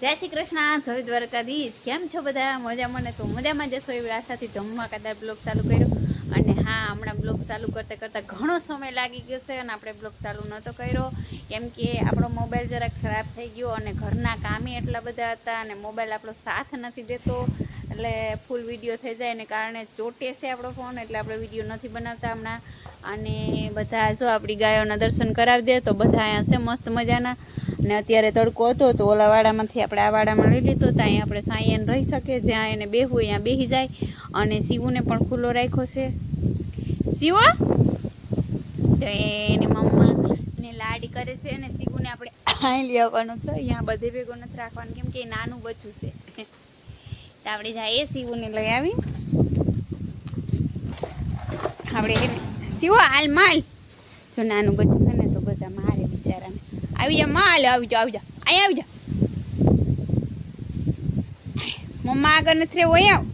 જય શ્રી કૃષ્ણ. જય દ્વારકાધીશ. કેમ છો બધા? મજામાં ને તો મજામાં જશો એવી આશાથી ધમાકાદાર બ્લોગ ચાલુ કર્યો. અને હા, હમણાં બ્લોગ ચાલુ કરતાં કરતાં ઘણો સમય લાગી ગયો છે અને આપણે બ્લોગ ચાલુ નહોતો કર્યો. કેમ કે આપણો મોબાઈલ જરાક ખરાબ થઈ ગયો અને ઘરના કામે એટલા બધા હતા અને મોબાઈલ આપણો સાથ નથી દેતો. એટલે ફૂલ વીડિયો થઈ જાય એને કારણે ચોટે છે આપણો ફોન, એટલે આપણે વીડિયો નથી બનાવતા હમણાં. અને બધા જો આપણી ગાયોના દર્શન કરાવી દે તો બધા અહીંયા છે મસ્ત મજાના. અને અત્યારે તડકો હતો તો ઓલા વાડામાંથી આપણે આ વાડામાં લઈ લીધો તો અહીંયા આપણે સાયન રહી શકે જ્યાં એને બેહવું ત્યાં બેસી જાય. અને શિવુને પણ ખુલ્લો રાખ્યો છે. શિવો? તો એની મમ્મા ને લાડી કરે છે અને શિવુને આપણે અહીં લઈ આવવાનું છે. અહીંયા બધે ભેગો નથી રાખવાનું, કેમ કે એ નાનું બચ્ચું છે. તો આપણે જઈએ શિવુને લઈ આવી. આપણે શિવો, હાલ માલ. જો નાનું બચ્ચું છે ને તો બધા મારે બિચારાને આવી જા માલ આવી જા આવી જા. અહીં આવી જા. મમ્મા આગળ નથી રહેવું અહીં આવ.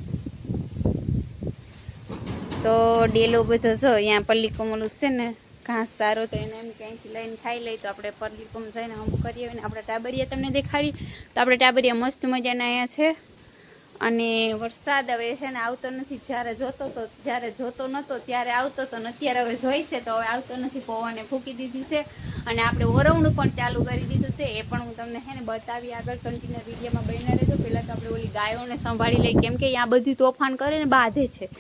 તો ડેલો બધો જો, અહીંયા પલ્લીકોમલું છે ને, ઘાસ સારો તો એને એમ ક્યાંયથી લઈને ખાઈ લઈ તો આપણે પલ્લી કોમ જઈને હમ કરીએ અને આપણે ટાબરિયા તમને દેખાડી તો આપણે ટાબરિયા મસ્ત મજાના અહીંયા છે. અને વરસાદ હવે છે ને આવતો નથી, જ્યારે જોતો તો, જ્યારે જોતો નહોતો ત્યારે આવતો તો અત્યારે હવે જોઈ છે તો હવે આવતો નથી, પવને ફૂંકી દીધી છે. અને આપણે ઓરવણું પણ ચાલુ કરી દીધું છે, એ પણ હું તમને છે ને બતાવી આગળ કન્ટિન્યુ વિડીયોમાં બન્યા રહેજો. પહેલાં તો આપણે ઓલી ગાયોને સંભાળી લઈ કેમ કે અહીંયા બધું તોફાન કરે ને બાંધે છે.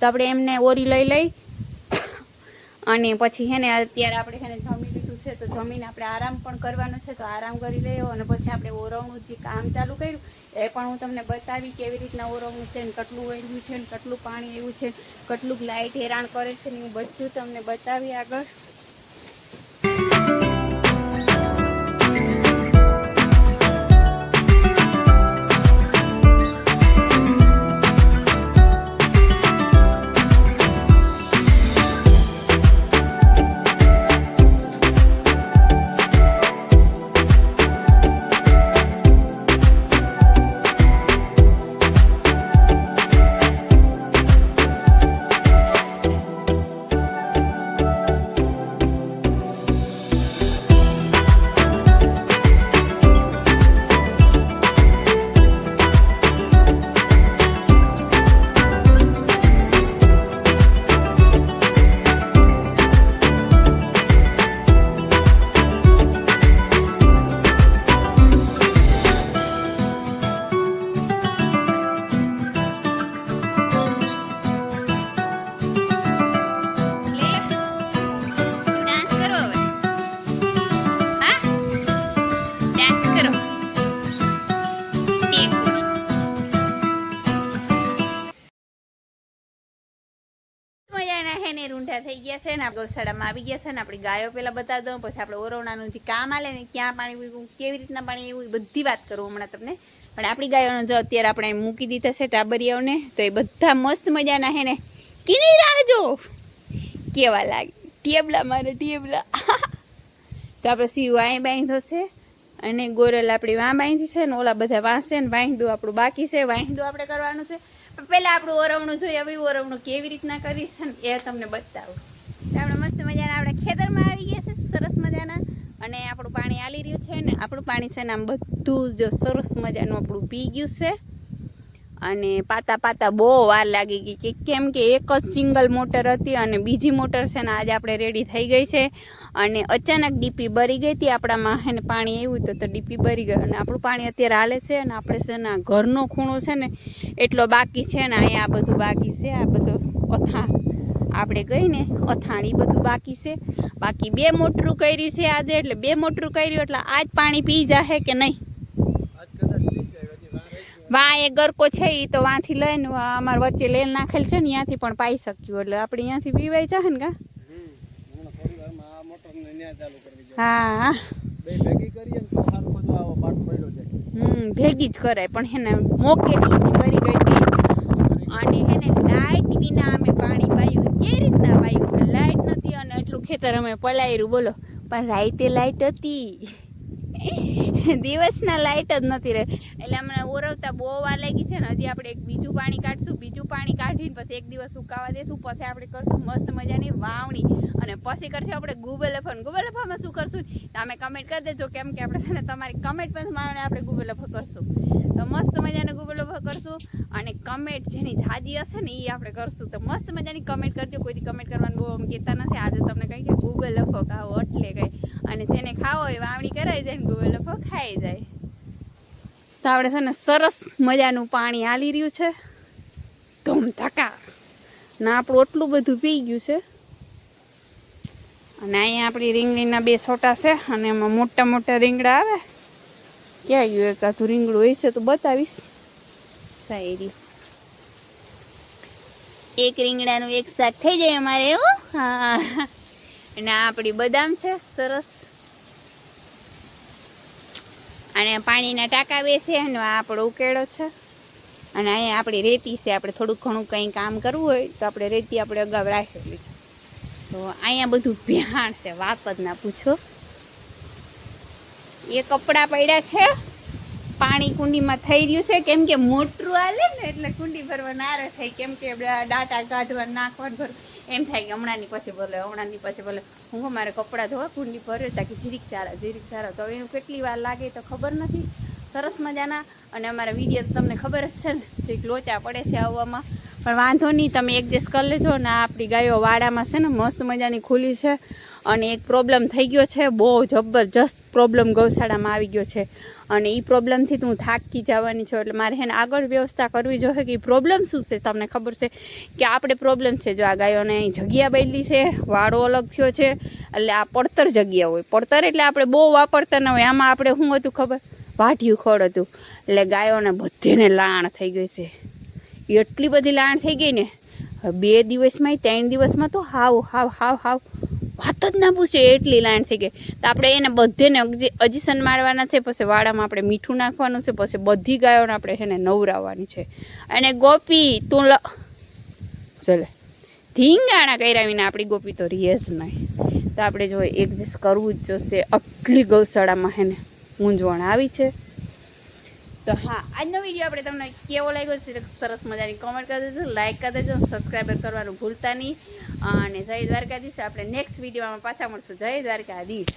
તો આપણે એમને ઓરી લઈ લઈ અને પછી છે ને અત્યારે આપણે છે ને જમી લીધું છે, તો જમીન આપણે આરામ પણ કરવાનો છે, તો આરામ કરી લઈએ અને પછી આપણે ઓરવણું જે કામ ચાલુ કર્યું, એ પણ હું તમને બતાવી કેવી રીતના ઓરવણું છે ને કેટલું વળ્યું છે ને કેટલું પાણી એવું છે કેટલું લાઇટ હેરાન કરે છે ને હું બધું તમને બતાવી આગળ. ને રૂંઢા થઈ ગયા છે ને આપણે ગૌશાળામાં આવી ગયા છે ને આપણી ગાયો પેલા બતાવી દઉં પછી આપણે ઓરવણાનું જે કામ આલે ને ક્યાં પાણી કેવી રીતના પાણી એવું બધી વાત કરું હમણાં તમને. પણ આપણી ગાયોનો જો અત્યારે આપણે મૂકી દીધા છે ટાબરિયાઓને, તો એ બધા મસ્ત મજાના હે ને. કીની રાજો કેવા લાગે? ટેબલા મારે ટેબલા તો આપણે સીવું અહીં બાંધ્યો છે અને ગોરલ આપણી વાં બાંધી છે ને ઓલા બધા વાંસે ને વાંધું આપણું બાકી છે વાંધું આપણે કરવાનું છે. પહેલાં આપણું ઓરવણું જોઈએ, હવે ઓરવણું કેવી રીતના કરીશ ને એ તમને બતાવું. આપણે મસ્ત મજાના આપણે ખેતરમાં આવી ગયા છે, સરસ મજાના. અને આપણું પાણી આલી રહ્યું છે ને આપણું પાણી છે ને આમ બધું જ સરસ મજાનું આપણું પી ગયું છે. અને પાતા પાતા બહુ વાર લાગી ગઈ કે કેમ કે એક જ સિંગલ મોટર હતી અને બીજી મોટર છે ને આજે આપણે રેડી થઈ ગઈ છે. અને અચાનક ડીપી ભરી ગઈ હતી આપણામાં. માહેને પાણી આવ્યું તો તો ડીપી ભરી ગઈ અને આપણું પાણી અત્યારે હાલે છે અને આપણે છે ને ઘરનો ખૂણો છે ને એટલો બાકી છે ને અહીંયા આ બધું બાકી છે. આ બધું અથાણ આપણે ગઈ ને, અથાણી બધું બાકી છે. બાકી બે મોટરું કર્યું છે આજે એટલે બે મોટરું કર્યું એટલે આજ પાણી પી જશે કે નહીં? વા એ ગરકો છે એ તો વાંથી લઈને અમારે વચ્ચે લેલ નાખેલ છે ને ત્યાંથી પણ પાઈ શક્યું એટલે આપણે ત્યાંથી પીવાય છે ને કા? હા. હમ, ભેગી જ કરાય, પણ હેને મોકે ટીસી ભરી ગઈ હતી. અને હેને લાઇટ વિના અમે પાણી પાયું. કે રીતના પાયું? લાઇટ નથી અને એટલું ખેતર અમે પલાયરું, બોલો. પણ રાઈતે લાઇટ હતી. દિવસના લાઇટ જ નથી રહે. એટલે હમણાં ઓરવતા બહુ વાર લાગી છે ને, હજી આપણે એક બીજું પાણી કાઢશું, બીજું પાણી કાઢીને પછી એક દિવસ સુકાવા દેશું, પછી આપણે કરશું મસ્ત મજાની વાવણી. અને પછી કરશું આપણે ગૂગલ ફોન ગૂગલ ફોનમાં શું કરશું? તમે કમેન્ટ કરી દેજો કેમ કે આપણે છે ને, તમારી કમેન્ટ પણ મારણે આપણે ગૂગલ ફોન કરશું. તો મસ્ત મજાનો ગૂગલ ફોન કરશું અને કમેન્ટ જેની જાજી હશે ને એ આપણે કરશું. તો મસ્ત મજાની કમેન્ટ કરજો કોઈથી કમેન્ટ કરવાનું બહુ આમ કહેતા નથી. આજે તમને કંઈ કે ગૂગલ લફો ખાવો એટલે કંઈ. અને જેને ખાવો હોય વાવણી કરાવી જાય ને ગૂગલ લફો ખાઈ જાય. તો આપણે છે ને સરસ મજાનું પાણી હાલી રહ્યું છે. ધૂમ ના આપણું એટલું બધું પી ગયું છે. અને અહીંયા આપણી રીંગણીના બે છોટા છે અને એમાં મોટા મોટા રીંગણા આવે. ક્યાં ગયું એક આધું રીંગણું? હોય છે તો બતાવીશ. સારી એક રીંગણાનું એક શાક થઈ જાય અમારે એવું હા. અને આ આપણી બદામ છે, સરસ. અને પાણીના ટાંકા બેસે અને આ આપણો ઉકેળો છે. અને અહીંયા આપણી રેતી છે, આપણે થોડુંક ઘણું કંઈ કામ કરવું હોય તો આપણે રેતી આપણે અગાઉ રાખેલી છે. તો અહીંયા બધું ભ્યાણ છે વાત જ ના પૂછો. એ કપડાં પડ્યા છે. પાણી કુંડીમાં થઈ રહ્યું છે. કેમ કે મોટરું હાલે ને એટલે કુંડી ભરવા નારે થાય કેમ કે ડાટા કાઢવા નાખવા ભર એમ થાય કે હમણાંની પછી બોલે હમણાંની પછી બોલે હું મારે કપડાં ધોવા, કુંડી ભરે તાકી જીરીક ચારા જીરીક ચારા. તો એનું કેટલી વાર લાગે તો ખબર નથી. સરસ મજાના. અને અમારા વીડિયો તમને ખબર જ છે ને, જે લોચા પડે છે આવવામાં. પણ વાંધો નહીં, તમે એક દિવસ કરી લેજો ને આપણી ગાયો વાડામાં છે ને મસ્ત મજાની ખુલી છે અને એક પ્રોબ્લેમ થઈ ગયો છે, બહુ જબરજસ્ત પ્રોબ્લેમ ગૌશાળામાં આવી ગયો છે. અને એ પ્રોબ્લેમથી તો થાકી જવાની છું, એટલે મારે એને આગળ વ્યવસ્થા કરવી જોઈએ કે એ પ્રોબ્લેમ શું છે, તમને ખબર છે? કે આપણે પ્રોબ્લેમ છે, જો આ ગાયોને અહીં જગ્યા બદલી છે વાળો અલગ થયો છે, એટલે આ પડતર જગ્યા હોય. પડતર એટલે આપણે બહુ વાપરતા ન હોય, આમાં આપણે શું હતું ખબર? વાઢિયું ખડ હતું. એટલે ગાયોને બધેને લાણ થઈ ગઈ છે. એટલી બધી લાણ થઈ ગઈ ને. બે દિવસમાં ત્રણ દિવસમાં તો હાવ હાવ હાવ હાવ વાત જ ના પૂછે એટલી લાઈન થઈ ગઈ. તો આપણે એને બધેને અજીસન મારવાના છે, પછી વાડામાં આપણે મીઠું નાખવાનું છે, પછી બધી ગાયોને આપણે એને નવરાવવાની છે. અને ગોપી, તું લ ચલે. ધીંગાણા કર્યા આપણી ગોપી તો રીએ જ નહીં. તો આપણે જો એક્ઝિસ્ટ કરવું જ જોશે. આટલી ગૌશાળામાં હેને મૂંઝવણ આવી છે. તો હા, આજનો વીડિયો આપણે તમને કેવો લાગ્યો છે સરસ મજાની કોમેન્ટ કરી દેજો લાઇક કરી દેજો સબસ્ક્રાઈબર કરવાનું ભૂલતા નહીં. અને જય દ્વારકાધીશ, આપણે નેક્સ્ટ વિડીયોમાં પાછા મળશું. જય દ્વારકાધીશ.